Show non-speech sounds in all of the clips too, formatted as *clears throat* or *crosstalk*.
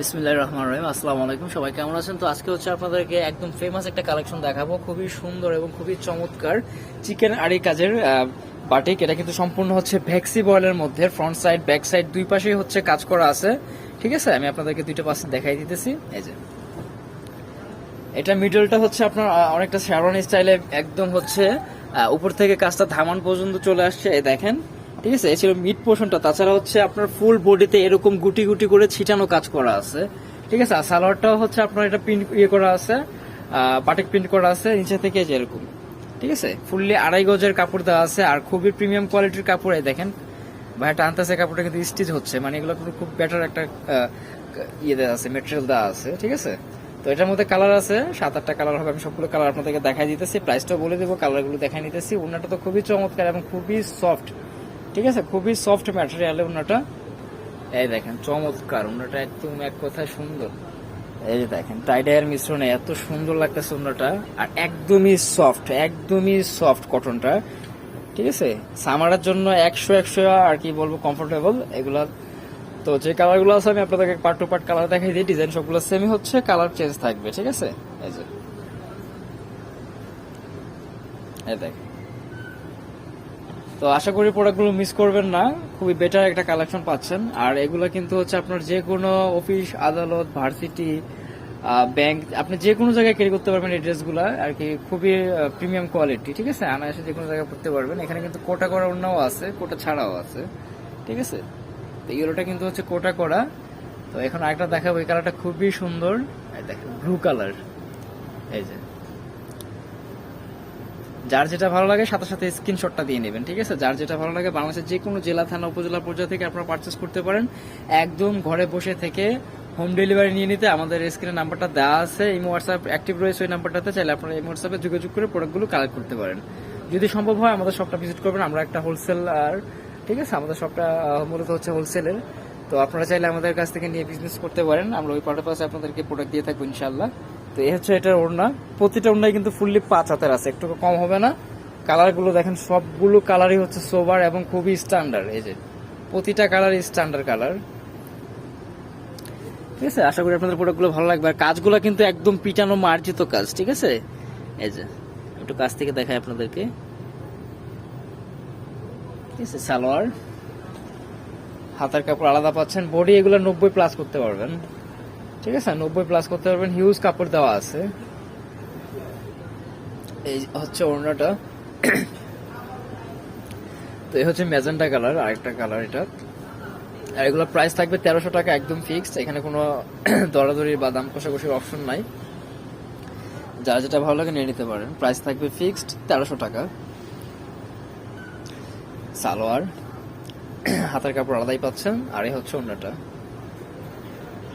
বিসমিল্লাহ রহমান রহিম, আসসালামু আলাইকুম। সবাই কেমন আছেন? তো আজকে হচ্ছে আপনাদেরকে একদম ফেমাস একটা কালেকশন দেখাবো। খুবই সুন্দর এবং খুবই চমৎকার চিকেন আড়ি কাজের বাটিক। এটা কিন্তু সম্পূর্ণ হচ্ছে ভ্যাক্সি বয়েলের মধ্যে ফ্রন্ট সাইড ব্যাক সাইড দুই পাশেই হচ্ছে কাজ করা আছে। ঠিক আছে? আমি আপনাদেরকে দুইটা পাশে দেখাই দিতেছি। এই যে। এটা মিডলটা হচ্ছে আপনার অনেকটা শ্যারন স্টাইলে একদম হচ্ছে উপর থেকে কাজটা ধামান পর্যন্ত চলে আসছে। এই দেখেন। ঠিক আছে, এই ছিল মিড পোর্শনটা তাছাড়া হচ্ছে আপনার ফুল বডিতে এরকম গুটি গুটি করে ছিটানো কাজ করা আছে। ঠিক আছে, আর সালোয়ারটাও হচ্ছে আপনার এটা প্রিন্ট ইয়ে করা আছে বাটিক প্রিন্ট করা আছে, নিচে থেকে যে এরকম। ঠিক আছে ফুললি আড়াই গজের কাপড় দেওয়া আছে, আর খুবই প্রিমিয়াম কোয়ালিটির কাপড়, এই দেখেন। ভাই টানতেছে কাপড়টা কিন্তু স্টিচ হচ্ছে মানে এগুলো কিন্তু খুব বেটার একটা ইয়ে দেওয়া আছে মেটেরিয়াল দেওয়া আছে, ঠিক আছে। তো এটার মধ্যে কালার আছে, সাত আটটা কালার হবে, আমি সবগুলো কালার আপনাদেরকে দেখাই দিতেছি প্রাইসটাও বলে দেবো কালারগুলো দেখাই নিতেছি। ওনাটা তো খুবই চমৎকার এবং খুবই সফট ঠিক আছে? খুবই সফট ম্যাটেরিয়ালে ওনাটা এই দেখেন, চমৎকার ওনাটা একদম এক কথায় সুন্দর। এই যে দেখেন টাইডাইয়ের মিশ্রণে এত সুন্দর লাগতেছে ওনাটা আর একদমই সফট একদমই সফট কটনটা ঠিক আছে? সামারের জন্য একশো একশো আর কি বলব কমফোর্টেবল এগুলা, তো যে কালারগুলো আছে, আমি আপনাদেরকে পার্ট টু পার্ট কালার দেখাই দিই। ডিজাইন সবগুলো সেমই হচ্ছে কালার চেঞ্জ থাকবে, ঠিক আছে? এই যে। এই দেখ তো আশা করি প্রোডাক্টগুলো মিস করবেন না। খুবই বেটার একটা কালেকশন পাচ্ছেন। আর এগুলো কিন্তু হচ্ছে আপনার যে কোনো অফিস আদালত ভার্সিটি ব্যাংক আপনি যে কোনো জায়গায় ক্যারি করতে পারবেন এই ড্রেসগুলো আর কি খুবই প্রিমিয়াম কোয়ালিটি ঠিক আছে? আনায়াসে যে কোনো জায়গায় পড়তে পারবেন। এখানে কিন্তু কোটা করা অন্যও আছে, কোটা ছাড়াও আছে, ঠিক আছে? তো ইয়েলোটা কিন্তু হচ্ছে কোটা করা। তো এখন আরেকটা দেখাবো। এই কালারটা খুবই সুন্দর। দেখেন ব্লু কালার এই যে। যার যেটা ভালো লাগে সাথে সাথে স্ক্রিনশটটা দিয়ে নেবেন, ঠিক আছে? যার যেটা ভালো লাগে বাংলাদেশের যে কোনো জেলা, থানা, উপজেলা, পর্যায়ে থেকে আপনারা পারচেস করতে পারেন। একদম ঘরে বসে থেকে হোম ডেলিভারি নিয়ে নিতে আমাদের স্ক্রিনের নাম্বারটা দেওয়া আছে, এই হোয়াটসঅ্যাপ অ্যাক্টিভ রয়েছে ওই নাম্বারটাতে চাইলে আপনারা এই হোয়াটসঅ্যাপে যোগাযোগ করে প্রোডাক্টগুলো কালেক্ট করতে পারেন। যদি সম্ভব হয় আমাদের শপটা ভিজিট করবেন, আমরা একটা হোলসেল আর ঠিক আছে? আমাদের শপটা মূলত হচ্ছে হোলসেলের তো আপনারা চাইলে আমাদের কাছ থেকে নিয়ে বিজনেস করতে পারেন, আমরা ওই পার্টের পাশে আপনাদেরকে প্রোডাক্ট দিয়ে থাকব ইনশাল্লাহ তো এই হচ্ছে এটার ওড়না। প্রতিটা ওড়নায় কিন্তু ফুললি পাঁচ হাতের আছে, একটু কম হবে না। কালারগুলো দেখেন, সবগুলো কালারই হচ্ছে সোবার এবং খুবই স্ট্যান্ডার্ড এই যে প্রতিটা কালার স্ট্যান্ডার্ড কালার। ঠিক আছে, আশা করি আপনাদের প্রোডাক্টগুলো ভালো লাগবে। আর কাজগুলো কিন্তু একদম পিটানো মার্জিত কাজ, ঠিক আছে? এই যে, একটু কাছ থেকে দেখাই আপনাদেরকে। ঠিক আছে, সালোয়ার। হাতার কাপড় আলাদা পাচ্ছেন বডি এগুলো নব্বই প্লাস করতে পারবেন। ঠিক আছে, নব্বই প্লাস করতে পারবেন। হিউজ কাপড় দেওয়া আছে। এই হচ্ছে ওড়নাটা। তো এই হচ্ছে ম্যাজেন্টা কালার, আরেকটা কালার এটা। আর এগুলো প্রাইস থাকবে তেরোশো টাকা, একদম ফিক্সড এখানে কোনো *clears throat* দরাদরি বা দাম কষাকষির অপশন নাই। যার যেটা ভালো লাগে নিয়ে নিতে পারেন। প্রাইস থাকবে ফিক্সড তেরোশো টাকা। সালোয়ার। *clears throat* হাতের কাপড় আলাদাই পাচ্ছেন। আর এই হচ্ছে অন্যটা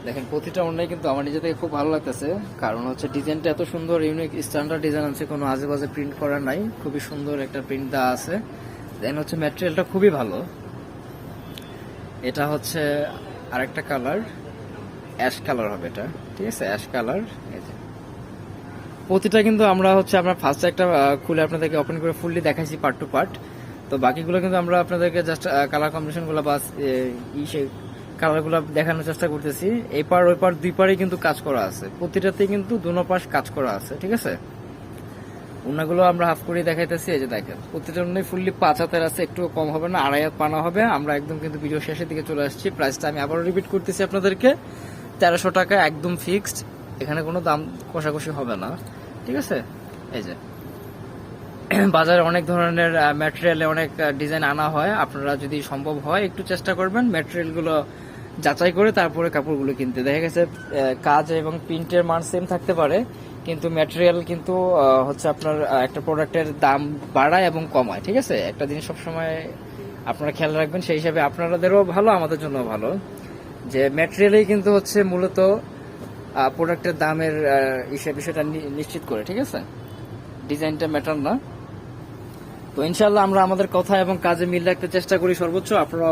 দেখেন, প্রতিটা অন্যায় কিন্তু আমার নিজে থেকে খুব ভালো লাগতেছে। কারণ হচ্ছে ডিজাইনটা এত সুন্দর ইউনিক স্ট্যান্ডার্ড ডিজাইন আছে, কোনো আজে বাজে প্রিন্ট করা নাই। খুবই সুন্দর একটা প্রিন্ট দেওয়া আছে। দেন হচ্ছে ম্যাটেরিয়ালটা খুবই ভালো। এটা হচ্ছে আরেকটা কালার অ্যাশ কালার হবে এটা। ঠিক আছে? অ্যাশ কালার এই যে। প্রতিটা কিন্তু আমরা হচ্ছে, আমরা ফার্স্ট একটা খুলে আপনাদেরকে ওপেন করে ফুললি দেখাইছি পার্ট টু পার্ট তো বাকিগুলো কিন্তু আমরা আপনাদেরকে জাস্ট কালার কম্বিনেশনগুলো বা ইসে কালারগুলো দেখানোর চেষ্টা করতেছি। এই পার ওই পার দুই পারে কিন্তু কাজ করা আছে। প্রতিটাতেই কিন্তু দুনো পাশ কাজ করা আছে, ঠিক আছে? ওনাগুলো আমরা হাফ করে দেখাইতেছি, এই যে দেখেন। প্রতিটা উন্নয় ফুললি পাঁচ হাতের আছে একটু কম হবে না, আড়াই হাত পানা হবে। আমরা একদম কিন্তু ভিডিও শেষের দিকে চলে আসছি। প্রাইসটা আমি আবারও রিপিট করতেছি আপনাদেরকে। তেরোশো টাকা একদম ফিক্সড এখানে কোনো দাম কষাকষি হবে না, ঠিক আছে? এই যে। বাজারে অনেক ধরনের ম্যাটেরিয়ালে অনেক ডিজাইন আনা হয়। আপনারা যদি সম্ভব হয়, একটু চেষ্টা করবেন ম্যাটেরিয়ালগুলো যাচাই করে তারপরে কাপড়গুলো কিনতে। দেখা গেছে কাজ এবং প্রিন্টের মান সেম থাকতে পারে, কিন্তু ম্যাটেরিয়াল কিন্তু হচ্ছে আপনার একটা প্রোডাক্টের দাম বাড়ায় এবং কমায়, ঠিক আছে? একটা জিনিস সবসময় আপনারা খেয়াল রাখবেন, সেই হিসাবে আপনাদেরও ভালো, আমাদের জন্য ভালো। যে ম্যাটেরিয়ালেই কিন্তু হচ্ছে মূলত প্রোডাক্টের দামের বিষয়টা নিশ্চিত করে, ঠিক আছে? ডিজাইনটা ম্যাটার না। তো ইনশাল্লাহ আমরা আমাদের কথা এবং কাজে মিল রাখতে চেষ্টা করি সর্বোচ্চ। আপনারা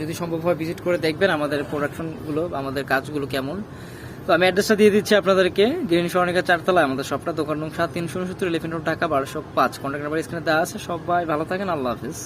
যদি সম্ভব হয় ভিজিট করে দেখবেন আমাদের প্রোডাকশনগুলো, আমাদের কাজগুলো কেমন। তো আমি অ্যাড্রেসটা দিয়ে দিচ্ছি আপনাদেরকে। গ্রিন সরণিকা চারতলায় আমাদের সবটা দোকান নং সাত তিনশো উনসত্তর এলিফেন্ট রোড বারোশো পাঁচ। কন্ট্যাক্ট নাম্বার স্ক্রিনে দেওয়া আছে। সবাই ভালো থাকেন। আল্লাহ হাফিজ।